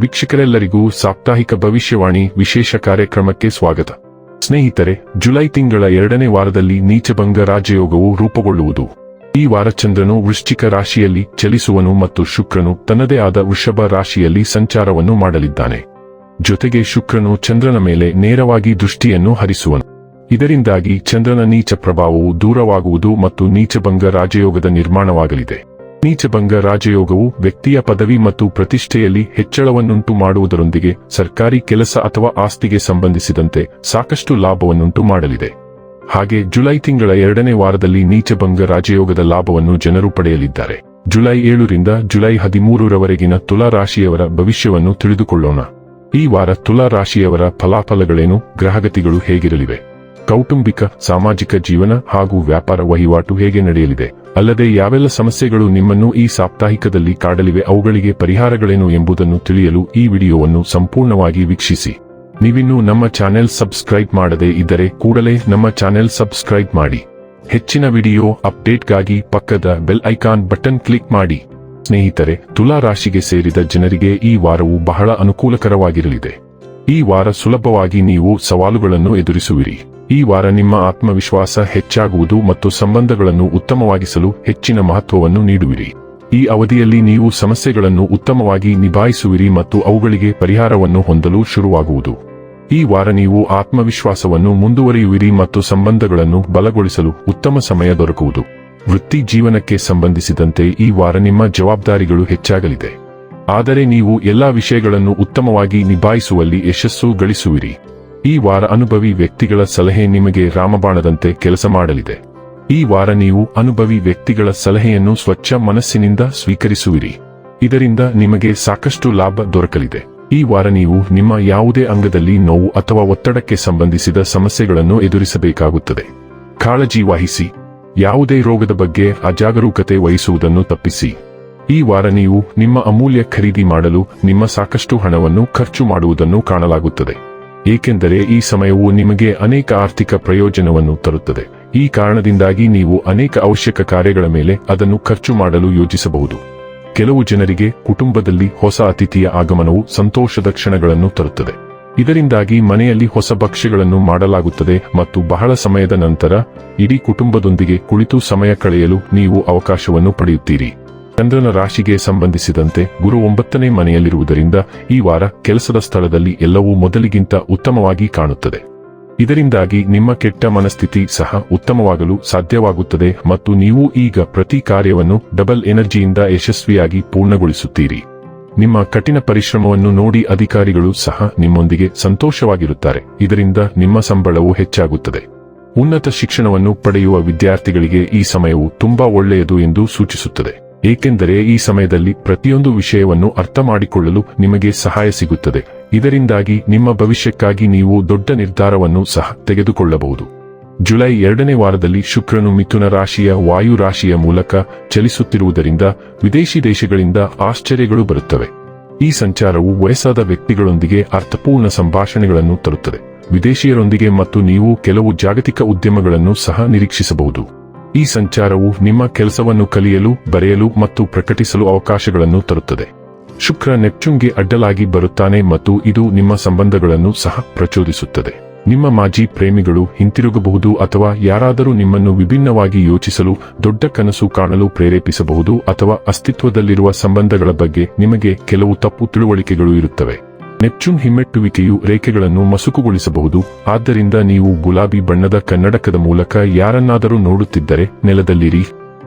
ವೀಕ್ಷಕರೆಲ್ಲರಿಗೂ ಸಾಪ್ತಾಹಿಕ ಭವಿಷ್ಯವಾಣಿ ವಿಶೇಷ ಕಾರ್ಯಕ್ರಮಕ್ಕೆ ಸ್ವಾಗತ. ಸ್ನೇಹಿತರೆ, ಜುಲೈ ತಿಂಗಳ ಎರಡನೇ ವಾರದಲ್ಲಿ ನೀಚಭಂಗ ರಾಜಯೋಗವು ರೂಪುಗೊಳ್ಳುವುದು. ಈ ವಾರ ಚಂದ್ರನು ವೃಶ್ಚಿಕ ರಾಶಿಯಲ್ಲಿ ಚಲಿಸುವನು ಮತ್ತು ಶುಕ್ರನು ತನ್ನದೇ ಆದ ವೃಷಭ ರಾಶಿಯಲ್ಲಿ ಸಂಚಾರವನ್ನು ಮಾಡಲಿದ್ದಾನೆ. ಜೊತೆಗೆ ಶುಕ್ರನು ಚಂದ್ರನ ಮೇಲೆ ನೇರವಾಗಿ ದೃಷ್ಟಿಯನ್ನು ಹರಿಸುವನು. ಇದರಿಂದಾಗಿ ಚಂದ್ರನ ನೀಚ ಪ್ರಭಾವವು ದೂರವಾಗುವುದು ಮತ್ತು ನೀಚಭಂಗ ರಾಜಯೋಗದ ನಿರ್ಮಾಣವಾಗಲಿದೆ. ನೀಚಭಂಗ ರಾಜಯೋಗವು ವ್ಯಕ್ತಿಯ ಪದವಿ ಮತ್ತು ಪ್ರತಿಷ್ಠೆಯಲ್ಲಿ ಹೆಚ್ಚಳವನ್ನುಂಟು ಮಾಡುವುದರೊಂದಿಗೆ ಸರ್ಕಾರಿ ಕೆಲಸ ಅಥವಾ ಆಸ್ತಿಗೆ ಸಂಬಂಧಿಸಿದಂತೆ ಸಾಕಷ್ಟು ಲಾಭವನ್ನುಂಟು ಮಾಡಲಿದೆ. ಹಾಗೆ ಜುಲೈ ತಿಂಗಳ ಎರಡನೇ ವಾರದಲ್ಲಿ ನೀಚಭಂಗ ರಾಜಯೋಗದ ಲಾಭವನ್ನು ಜನರು ಪಡೆಯಲಿದ್ದಾರೆ. ಜುಲೈ ಏಳರಿಂದ ಜುಲೈ ಹದಿಮೂರರವರೆಗಿನ ತುಲಾ ರಾಶಿಯವರ ಭವಿಷ್ಯವನ್ನು ತಿಳಿದುಕೊಳ್ಳೋಣ. ಈ ವಾರ ತುಲಾ ರಾಶಿಯವರ ಫಲಾಫಲಗಳೇನು, ಗ್ರಹಗತಿಗಳು ಹೇಗಿರಲಿವೆ? ಕೌಟುಂಬಿಕ, ಸಾಮಾಜಿಕ ಜೀವನ ಹಾಗೂ ವ್ಯಾಪಾರ ವಹಿವಾಟು ಹೇಗೆ ನಡೆಯಲಿದೆ? ಅಲ್ಲದೆ ಯಾವೆಲ್ಲ ಸಮಸ್ಯೆಗಳು ನಿಮ್ಮನ್ನು ಈ ಸಾಪ್ತಾಹಿಕದಲ್ಲಿ ಕಾಡಲಿವೆ, ಅವುಗಳಿಗೆ ಪರಿಹಾರಗಳೇನು ಎಂಬುದನ್ನು ತಿಳಿಯಲು ಈ ವಿಡಿಯೋವನ್ನು ಸಂಪೂರ್ಣವಾಗಿ ವೀಕ್ಷಿಸಿ. ನೀವಿನ್ನೂ ನಮ್ಮ ಚಾನೆಲ್ ಸಬ್ಸ್ಕ್ರೈಬ್ ಮಾಡದೇ ಇದ್ದರೆ ಕೂಡಲೇ ನಮ್ಮ ಚಾನೆಲ್ ಸಬ್ಸ್ಕ್ರೈಬ್ ಮಾಡಿ. ಹೆಚ್ಚಿನ ವಿಡಿಯೋ ಅಪ್ಡೇಟ್ಗಾಗಿ ಪಕ್ಕದ ಬೆಲ್ ಐಕಾನ್ ಬಟನ್ ಕ್ಲಿಕ್ ಮಾಡಿ. ಸ್ನೇಹಿತರೆ, ತುಲಾ ರಾಶಿಗೆ ಸೇರಿದ ಜನರಿಗೆ ಈ ವಾರವು ಬಹಳ ಅನುಕೂಲಕರವಾಗಿರಲಿದೆ. ಈ ವಾರ ಸುಲಭವಾಗಿ ನೀವು ಸವಾಲುಗಳನ್ನು ಎದುರಿಸುವಿರಿ. ಈ ವಾರ ನಿಮ್ಮ ಆತ್ಮವಿಶ್ವಾಸ ಹೆಚ್ಚಾಗುವುದು ಮತ್ತು ಸಂಬಂಧಗಳನ್ನು ಉತ್ತಮವಾಗಿಸಲು ಹೆಚ್ಚಿನ ಮಹತ್ವವನ್ನು ನೀಡುವಿರಿ. ಈ ಅವಧಿಯಲ್ಲಿ ನೀವು ಸಮಸ್ಯೆಗಳನ್ನು ಉತ್ತಮವಾಗಿ ನಿಭಾಯಿಸುವಿರಿ ಮತ್ತು ಅವುಗಳಿಗೆ ಪರಿಹಾರವನ್ನು ಹೊಂದಲು ಶುರುವಾಗುವುದು. ಈ ವಾರ ನೀವು ಆತ್ಮವಿಶ್ವಾಸವನ್ನು ಮುಂದುವರಿಯುವಿರಿ ಮತ್ತು ಸಂಬಂಧಗಳನ್ನು ಬಲಗೊಳಿಸಲು ಉತ್ತಮ ಸಮಯ ದೊರಕುವುದು. ವೃತ್ತಿ ಜೀವನಕ್ಕೆ ಸಂಬಂಧಿಸಿದಂತೆ ಈ ವಾರ ನಿಮ್ಮ ಜವಾಬ್ದಾರಿಗಳು ಹೆಚ್ಚಾಗಲಿದೆ. ಆದರೆ ನೀವು ಎಲ್ಲಾ ವಿಷಯಗಳನ್ನು ಉತ್ತಮವಾಗಿ ನಿಭಾಯಿಸುವಲ್ಲಿ ಯಶಸ್ಸು ಗಳಿಸುವಿರಿ. ಈ ವಾರ ಅನುಭವಿ ವ್ಯಕ್ತಿಗಳ ಸಲಹೆ ನಿಮಗೆ ರಾಮಬಾಣದಂತೆ ಕೆಲಸ ಮಾಡಲಿದೆ. ಈ ವಾರ ನೀವು ಅನುಭವಿ ವ್ಯಕ್ತಿಗಳ ಸಲಹೆಯನ್ನು ಸ್ವಚ್ಛ ಮನಸ್ಸಿನಿಂದ ಸ್ವೀಕರಿಸುವಿರಿ. ಇದರಿಂದ ನಿಮಗೆ ಸಾಕಷ್ಟು ಲಾಭ ದೊರಕಲಿದೆ. ಈ ವಾರ ನೀವು ನಿಮ್ಮ ಯಾವುದೇ ಅಂಗದಲ್ಲಿ ನೋವು ಅಥವಾ ಒತ್ತಡಕ್ಕೆ ಸಂಬಂಧಿಸಿದ ಸಮಸ್ಯೆಗಳನ್ನು ಎದುರಿಸಬೇಕಾಗುತ್ತದೆ. ಕಾಳಜಿ ವಹಿಸಿ. ಯಾವುದೇ ರೋಗದ ಬಗ್ಗೆ ಅಜಾಗರೂಕತೆ ವಹಿಸುವುದನ್ನು ತಪ್ಪಿಸಿ. ಈ ವಾರ ನೀವು ನಿಮ್ಮ ಅಮೂಲ್ಯ ಖರೀದಿ ಮಾಡಲು ನಿಮ್ಮ ಸಾಕಷ್ಟು ಹಣವನ್ನು ಖರ್ಚು ಮಾಡುವುದನ್ನು ಕಾಣಲಾಗುತ್ತದೆ. ಏಕೆಂದರೆ ಈ ಸಮಯವು ನಿಮಗೆ ಅನೇಕ ಆರ್ಥಿಕ ಪ್ರಯೋಜನವನ್ನು ತರುತ್ತದೆ. ಈ ಕಾರಣದಿಂದಾಗಿ ನೀವು ಅನೇಕ ಅವಶ್ಯಕ ಕಾರ್ಯಗಳ ಮೇಲೆ ಅದನ್ನು ಖರ್ಚು ಮಾಡಲು ಯೋಜಿಸಬಹುದು. ಕೆಲವು ಜನರಿಗೆ ಕುಟುಂಬದಲ್ಲಿ ಹೊಸ ಅತಿಥಿಯ ಆಗಮನವು ಸಂತೋಷದ ಕ್ಷಣಗಳನ್ನು ತರುತ್ತದೆ. ಇದರಿಂದಾಗಿ ಮನೆಯಲ್ಲಿ ಹೊಸ ಭಕ್ಷ್ಯಗಳನ್ನು ಮಾಡಲಾಗುತ್ತದೆ ಮತ್ತು ಬಹಳ ಸಮಯದ ನಂತರ ಇಡೀ ಕುಟುಂಬದೊಂದಿಗೆ ಕುಳಿತು ಸಮಯ ಕಳೆಯಲು ನೀವು ಅವಕಾಶವನ್ನು ಪಡೆಯುತ್ತೀರಿ. ಚಂದ್ರನ ರಾಶಿಗೆ ಸಂಬಂಧಿಸಿದಂತೆ ಗುರು ಒಂಬತ್ತನೇ ಮನೆಯಲ್ಲಿರುವುದರಿಂದ ಈ ವಾರ ಕೆಲಸದ ಸ್ಥಳದಲ್ಲಿ ಎಲ್ಲವೂ ಮೊದಲಿಗಿಂತ ಉತ್ತಮವಾಗಿ ಕಾಣುತ್ತದೆ. ಇದರಿಂದಾಗಿ ನಿಮ್ಮ ಕೆಟ್ಟ ಮನಸ್ಥಿತಿ ಸಹ ಉತ್ತಮವಾಗಲು ಸಾಧ್ಯವಾಗುತ್ತದೆ ಮತ್ತು ನೀವು ಈಗ ಪ್ರತಿ ಕಾರ್ಯವನ್ನು ಡಬಲ್ ಎನರ್ಜಿಯಿಂದ ಯಶಸ್ವಿಯಾಗಿ ಪೂರ್ಣಗೊಳಿಸುತ್ತೀರಿ. ನಿಮ್ಮ ಕಠಿಣ ಪರಿಶ್ರಮವನ್ನು ನೋಡಿ ಅಧಿಕಾರಿಗಳು ಸಹ ನಿಮ್ಮೊಂದಿಗೆ ಸಂತೋಷವಾಗಿರುತ್ತಾರೆ. ಇದರಿಂದ ನಿಮ್ಮ ಸಂಬಳವು ಹೆಚ್ಚಾಗುತ್ತದೆ. ಉನ್ನತ ಶಿಕ್ಷಣವನ್ನು ಪಡೆಯುವ ವಿದ್ಯಾರ್ಥಿಗಳಿಗೆ ಈ ಸಮಯವು ತುಂಬಾ ಒಳ್ಳೆಯದು ಎಂದು ಸೂಚಿಸುತ್ತದೆ. ಏಕೆಂದರೆ ಈ ಸಮಯದಲ್ಲಿ ಪ್ರತಿಯೊಂದು ವಿಷಯವನ್ನು ಅರ್ಥ ಮಾಡಿಕೊಳ್ಳಲು ನಿಮಗೆ ಸಹಾಯ ಸಿಗುತ್ತದೆ. ಇದರಿಂದಾಗಿ ನಿಮ್ಮ ಭವಿಷ್ಯಕ್ಕಾಗಿ ನೀವು ದೊಡ್ಡ ನಿರ್ಧಾರವನ್ನು ಸಹ ತೆಗೆದುಕೊಳ್ಳಬಹುದು. ಜುಲೈ ಎರಡನೇ ವಾರದಲ್ಲಿ ಶುಕ್ರನು ಮಿಥುನ ರಾಶಿಯ ವಾಯು ರಾಶಿಯ ಮೂಲಕ ಚಲಿಸುತ್ತಿರುವುದರಿಂದ ವಿದೇಶಿ ದೇಶಗಳಿಂದ ಆಶ್ಚರ್ಯಗಳು ಬರುತ್ತವೆ. ಈ ಸಂಚಾರವು ವಯಸ್ಸಾದ ವ್ಯಕ್ತಿಗಳೊಂದಿಗೆ ಅರ್ಥಪೂರ್ಣ ಸಂಭಾಷಣೆಗಳನ್ನು ತರುತ್ತದೆ. ವಿದೇಶಿಯರೊಂದಿಗೆ ಮತ್ತು ನೀವು ಕೆಲವು ಜಾಗತಿಕ ಉದ್ಯಮಗಳನ್ನು ಸಹ ನಿರೀಕ್ಷಿಸಬಹುದು. ಈ ಸಂಚಾರವು ನಿಮ್ಮ ಕೆಲಸವನ್ನು ಕಲಿಯಲು, ಬರೆಯಲು ಮತ್ತು ಪ್ರಕಟಿಸಲು ಅವಕಾಶಗಳನ್ನು ತರುತ್ತದೆ. ಶುಕ್ರ ನೆಪ್ಚುಂಗೆ ಅಡ್ಡಲಾಗಿ ಬರುತ್ತಾನೆ ಮತ್ತು ಇದು ನಿಮ್ಮ ಸಂಬಂಧಗಳನ್ನು ಸಹ ಪ್ರಚೋದಿಸುತ್ತದೆ. ನಿಮ್ಮ ಮಾಜಿ ಪ್ರೇಮಿಗಳು ಹಿಂತಿರುಗಬಹುದು ಅಥವಾ ಯಾರಾದರೂ ನಿಮ್ಮನ್ನು ವಿಭಿನ್ನವಾಗಿ ಯೋಚಿಸಲು, ದೊಡ್ಡ ಕನಸು ಕಾಣಲು ಪ್ರೇರೇಪಿಸಬಹುದು ಅಥವಾ ಅಸ್ತಿತ್ವದಲ್ಲಿರುವ ಸಂಬಂಧಗಳ ಬಗ್ಗೆ ನಿಮಗೆ ಕೆಲವು ತಪ್ಪು ತಿಳುವಳಿಕೆಗಳು ಇರುತ್ತವೆ. ನೆಪ್ಚೂನ್ ಹಿಮ್ಮೆಟ್ಟುವಿಕೆಯು ರೇಖೆಗಳನ್ನು ಮಸುಕುಗೊಳಿಸಬಹುದು. ಆದ್ದರಿಂದ ನೀವು ಗುಲಾಬಿ ಬಣ್ಣದ ಕನ್ನಡಕದ ಮೂಲಕ ಯಾರನ್ನಾದರೂ ನೋಡುತ್ತಿದ್ದರೆ ನೆಲದಲ್ಲಿರಿ.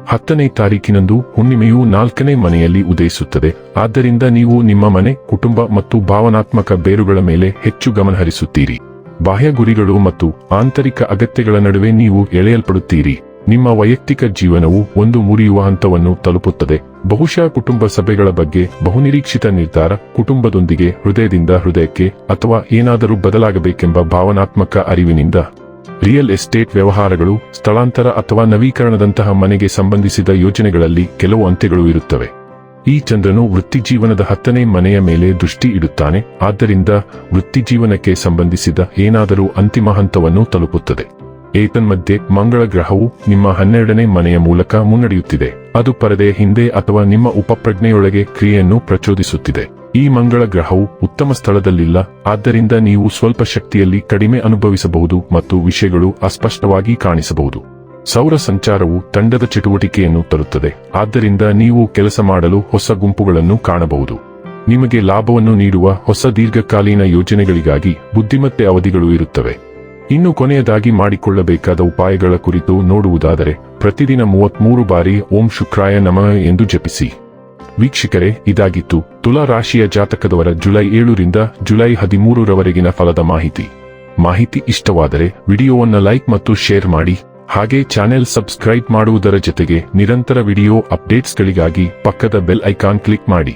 ಹತ್ತನೇ ತಾರೀಕಿನಂದು ಹುಣ್ಣಿಮೆಯು ನಾಲ್ಕನೇ ಮನೆಯಲ್ಲಿ ಉದಯಿಸುತ್ತದೆ. ಆದ್ದರಿಂದ ನೀವು ನಿಮ್ಮ ಮನೆ, ಕುಟುಂಬ ಮತ್ತು ಭಾವನಾತ್ಮಕ ಬೇರುಗಳ ಮೇಲೆ ಹೆಚ್ಚು ಗಮನಹರಿಸುತ್ತೀರಿ ಬಾಹ್ಯ ಗುರಿಗಳು ಮತ್ತು ಆಂತರಿಕ ಅಗತ್ಯಗಳ ನಡುವೆ ನೀವು ಎಳೆಯಲ್ಪಡುತ್ತೀರಿ. ನಿಮ್ಮ ವೈಯಕ್ತಿಕ ಜೀವನವು ಒಂದು ಮುರಿಯುವ ಹಂತವನ್ನು ತಲುಪುತ್ತದೆ. ಬಹುಶಃ ಕುಟುಂಬ ಸಭೆಗಳ ಬಗ್ಗೆ ಬಹುನಿರೀಕ್ಷಿತ ನಿರ್ಧಾರ ಕುಟುಂಬದೊಂದಿಗೆ ಹೃದಯದಿಂದ ಹೃದಯಕ್ಕೆ ಅಥವಾ ಏನಾದರೂ ಬದಲಾಗಬೇಕೆಂಬ ಭಾವನಾತ್ಮಕ ಅರಿವಿನಿಂದ ರಿಯಲ್ ಎಸ್ಟೇಟ್ ವ್ಯವಹಾರಗಳು, ಸ್ಥಳಾಂತರ ಅಥವಾ ನವೀಕರಣದಂತಹ ಮನೆಗೆ ಸಂಬಂಧಿಸಿದ ಯೋಜನೆಗಳಲ್ಲಿ ಕೆಲವು ಅಂತ್ಯಗಳು ಇರುತ್ತವೆ. ಈ ಚಂದ್ರನು ವೃತ್ತಿಜೀವನದ ಹತ್ತನೇ ಮನೆಯ ಮೇಲೆ ದೃಷ್ಟಿ ಇಡುತ್ತಾನೆ. ಆದ್ದರಿಂದ ವೃತ್ತಿಜೀವನಕ್ಕೆ ಸಂಬಂಧಿಸಿದ ಏನಾದರೂ ಅಂತಿಮ ಹಂತವನ್ನು ತಲುಪುತ್ತದೆ. ಏತನ್ಮಧ್ಯೆ ಮಂಗಳ ಗ್ರಹವು ನಿಮ್ಮ ಹನ್ನೆರಡನೇ ಮನೆಯ ಮೂಲಕ ಮುನ್ನಡೆಯುತ್ತಿದೆ. ಅದು ಪರದೆ ಹಿಂದೆ ಅಥವಾ ನಿಮ್ಮ ಉಪಪ್ರಜ್ಞೆಯೊಳಗೆ ಕ್ರಿಯೆಯನ್ನು ಪ್ರಚೋದಿಸುತ್ತಿದೆ. ಈ ಮಂಗಳ ಗ್ರಹವು ಉತ್ತಮ ಸ್ಥಳದಲ್ಲಿಲ್ಲ, ಆದ್ದರಿಂದ ನೀವು ಸ್ವಲ್ಪ ಶಕ್ತಿಯಲ್ಲಿ ಕಡಿಮೆ ಅನುಭವಿಸಬಹುದು ಮತ್ತು ವಿಷಯಗಳು ಅಸ್ಪಷ್ಟವಾಗಿ ಕಾಣಿಸಬಹುದು. ಸೌರ ಸಂಚಾರವು ತಂಡದ ಚಟುವಟಿಕೆಯನ್ನು ತರುತ್ತದೆ, ಆದ್ದರಿಂದ ನೀವು ಕೆಲಸ ಮಾಡಲು ಹೊಸ ಗುಂಪುಗಳನ್ನು ಕಾಣಬಹುದು. ನಿಮಗೆ ಲಾಭವನ್ನು ನೀಡುವ ಹೊಸ ದೀರ್ಘಕಾಲೀನ ಯೋಜನೆಗಳಿಗಾಗಿ ಬುದ್ಧಿಮತ್ತೆ ಅವಧಿಗಳು ಇರುತ್ತವೆ. ಇನ್ನು ಕೊನೆಯದಾಗಿ ಮಾಡಿಕೊಳ್ಳಬೇಕಾದ ಉಪಾಯಗಳ ಕುರಿತು ನೋಡುವುದಾದರೆ, ಪ್ರತಿದಿನ ಮೂವತ್ಮೂರು ಬಾರಿ ಓಂ ಶುಕ್ರಾಯ ನಮ ಎಂದು ಜಪಿಸಿ. ವೀಕ್ಷಕರೇ, ಇದಾಗಿತ್ತು ತುಲಾ ರಾಶಿಯ ಜಾತಕದವರ ಜುಲೈ ಏಳರಿಂದ ಜುಲೈ ಹದಿಮೂರರವರೆಗಿನ ಫಲದ ಮಾಹಿತಿ. ಮಾಹಿತಿ ಇಷ್ಟವಾದರೆ ವಿಡಿಯೋವನ್ನು ಲೈಕ್ ಮತ್ತು ಶೇರ್ ಮಾಡಿ, ಹಾಗೆ ಚಾನೆಲ್ ಸಬ್ಸ್ಕ್ರೈಬ್ ಮಾಡುವುದರ ಜೊತೆಗೆ ನಿರಂತರ ವಿಡಿಯೋ ಅಪ್ಡೇಟ್ಸ್ಗಳಿಗಾಗಿ ಪಕ್ಕದ ಬೆಲ್ ಐಕಾನ್ ಕ್ಲಿಕ್ ಮಾಡಿ.